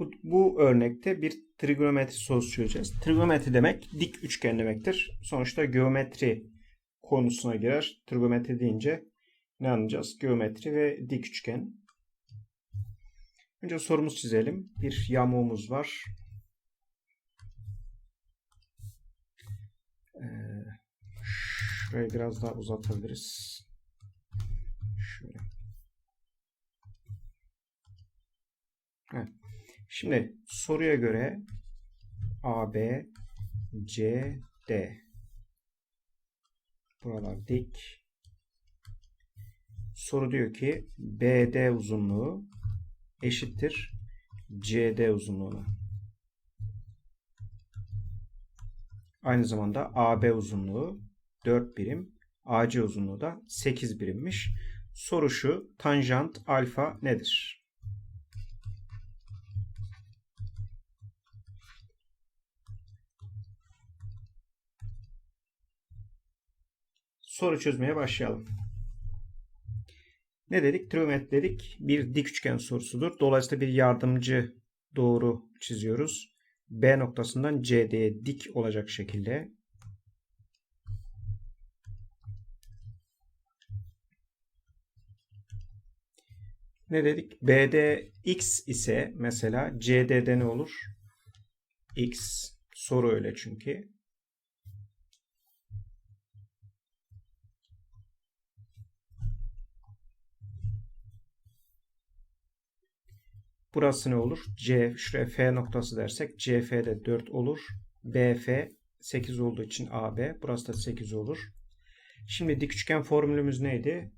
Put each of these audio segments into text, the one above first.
Bu, bu örnekte bir trigonometri sorusu çözeceğiz. Trigonometri demek dik üçgen demektir. Sonuçta geometri konusuna girer. Trigonometri deyince ne anlayacağız? Geometri ve dik üçgen. Önce sorumuz çizelim. Bir yamuğumuz var. Ee, şurayı biraz daha uzatabiliriz. Şöyle. Evet. Şimdi soruya göre A, B, C, D. Buralar dik. Soru diyor ki BD uzunluğu eşittir CD uzunluğuna. Aynı zamanda AB uzunluğu 4 birim, AC uzunluğu da 8 birimmiş. Soru şu, tanjant alfa nedir? Soru çözmeye başlayalım. Ne dedik? Trigonometri dedik. Bir dik üçgen sorusudur. Dolayısıyla bir yardımcı doğru çiziyoruz. B noktasından CD'ye dik olacak şekilde. Ne dedik? BD x ise mesela CD'de ne olur? X. Soru öyle çünkü. Burası ne olur? C, şuraya F noktası dersek CF'de 4 olur. BF 8 olduğu için AB. Burası da 8 olur. Şimdi dik üçgen formülümüz neydi?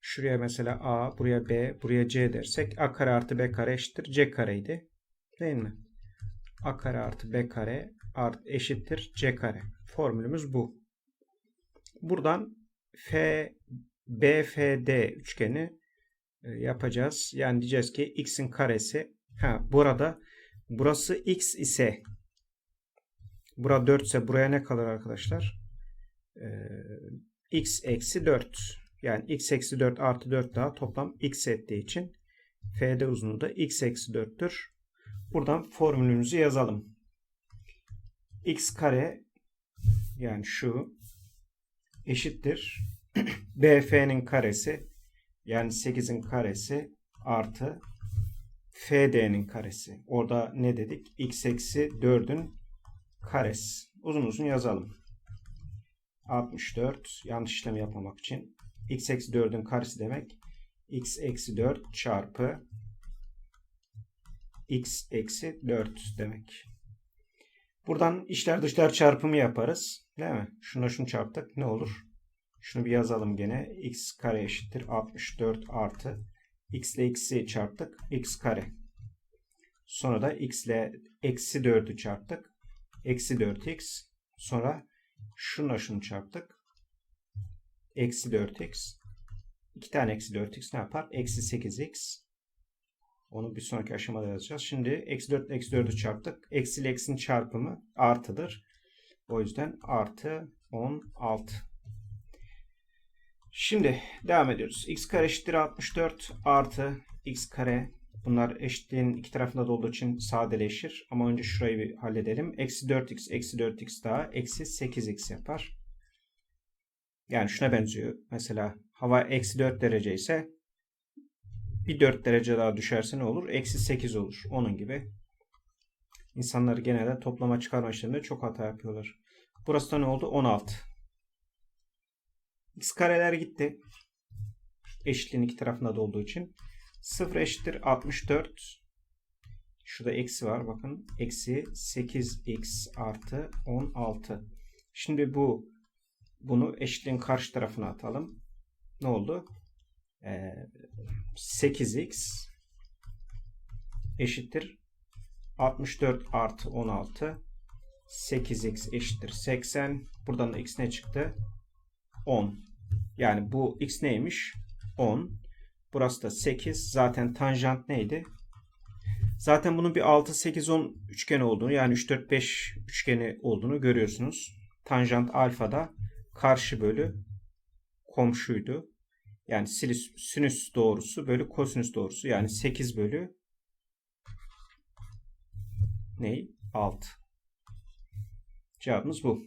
Şuraya mesela A, buraya B, buraya C dersek A kare artı B kare eşittir C kareydi. Değil mi? A kare artı B kare art eşittir C kare. Formülümüz bu. Buradan F BFD üçgeni e, yapacağız. Yani diyeceğiz ki x'in karesi ha burada burası x ise bura 4 ise buraya ne kalır arkadaşlar? Ee, x eksi 4 yani x eksi 4 artı 4 daha toplam x ettiği için FD uzunluğu da x eksi 4'tür. Buradan formülümüzü yazalım. x kare yani şu eşittir BF'nin karesi yani 8'in karesi artı FD'nin karesi. Orada ne dedik? X eksi 4'ün karesi. Uzun uzun yazalım. 64 yanlış işlem yapmamak için. X eksi 4'ün karesi demek. X eksi 4 çarpı X eksi 4 demek. Buradan içler dışlar çarpımı yaparız. Değil mi? Şuna şunu çarptık. Ne olur? Şunu bir yazalım gene. x kare eşittir 64 artı x ile x'i çarptık. x kare. Sonra da x ile eksi 4'ü çarptık. Eksi 4x. Sonra şunla şunu çarptık. Eksi 4x. 2 tane eksi 4x ne yapar? Eksi 8x. Onu bir sonraki aşamada yazacağız. Şimdi eksi 4 ile eksi 4'ü çarptık. Eksi ile eksinin çarpımı artıdır. O yüzden artı 16. Şimdi devam ediyoruz. x kare eşittir 64 artı x kare. Bunlar eşitliğin iki tarafında da olduğu için sadeleşir. Ama önce şurayı bir halledelim. Eksi 4x eksi 4x daha eksi 8x yapar. Yani şuna benziyor. Mesela hava eksi 4 derece ise bir 4 derece daha düşerse ne olur? Eksi 8 olur. Onun gibi. İnsanlar genelde toplama çıkarma işleminde çok hata yapıyorlar. Burası da ne oldu? 16. X kareler gitti. Eşitliğin iki tarafında da olduğu için. 0 eşittir 64. Şurada eksi var. Bakın. Eksi 8x artı 16. Şimdi bu bunu eşitliğin karşı tarafına atalım. Ne oldu? Ee, 8x eşittir 64 artı 16 8x eşittir 80 buradan da x ne çıktı 10. Yani bu x neymiş? 10. Burası da 8. Zaten tanjant neydi? Zaten bunun bir 6, 8, 10 üçgeni olduğunu yani 3, 4, 5 üçgeni olduğunu görüyorsunuz. Tanjant alfa da karşı bölü komşuydu. Yani sinüs, sinüs doğrusu bölü kosinüs doğrusu. Yani 8 bölü ney? 6. Cevabımız bu.